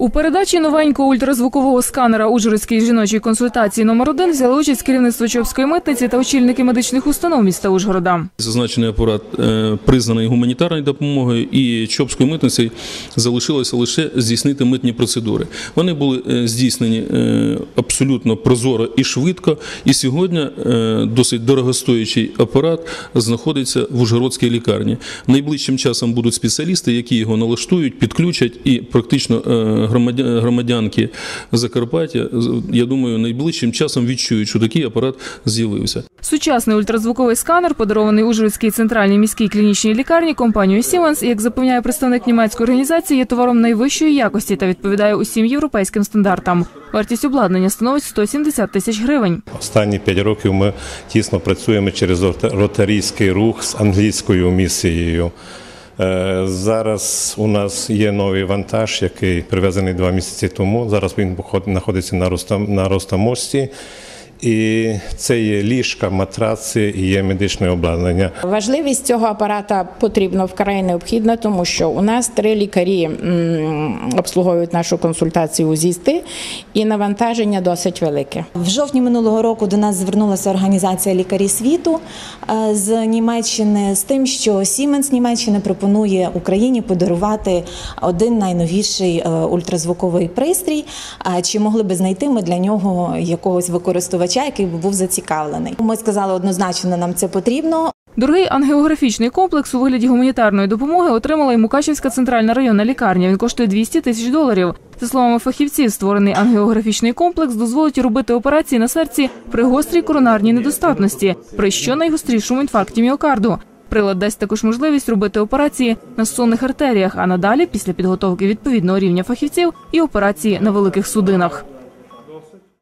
У передачі новенького ультразвукового сканера Ужгородської жіночої консультації номер 1 взяли участь керівництво Чопської митниці та очільники медичних установ міста Ужгорода. Зазначений апарат е, признаний гуманітарною допомогою, і Чопської митниці залишилося лише здійснити митні процедури. Вони були е, здійснені е, абсолютно прозоро і швидко. І сьогодні досить дорогостоячий апарат знаходиться в Ужгородській лікарні. Найближчим часом будуть спеціалісти, які його налаштують, підключать і практично громадянки Закарпаття, я думаю, найближчим часом відчують, що такий апарат з'явився. Сучасний ультразвуковий сканер, подарований Ужгородській центральній міській клінічній лікарні компанією Siemens, як запевняє представник німецької організації, є товаром найвищої якості та відповідає усім європейським стандартам. Вартість обладнання становить 170 тисяч гривень. Останні п'ять років ми тісно працюємо через рота- ротарійський рух з англійською місією. Е, Зараз у нас є новий вантаж, який привезений два місяці тому. Зараз він знаходиться на Ростомості. І це є ліжка, матраци і є медичне обладнання. Важливість цього апарата потрібна вкрай необхідна, тому що у нас три лікарі обслуговують нашу консультацію УЗІСТи, і навантаження досить велике. В жовтні минулого року до нас звернулася організація лікарі світу е, з Німеччини з тим, що Siemens Німеччина пропонує Україні подарувати один найновіший е, ультразвуковий пристрій. А Чи могли би знайти ми для нього якогось використовувача, який би був зацікавлений? Ми сказали однозначно, нам це потрібно. Дорогий ангіографічний комплекс у вигляді гуманітарної допомоги отримала й Мукачівська центральна районна лікарня. Він коштує 200 тисяч доларів. За словами фахівців, створений ангіографічний комплекс дозволить робити операції на серці при гострій коронарній недостатності, при щонайгострішому інфаркті міокарду. Прилад дасть також можливість робити операції на сонних артеріях, а надалі, після підготовки відповідного рівня фахівців, і операції на великих судинах.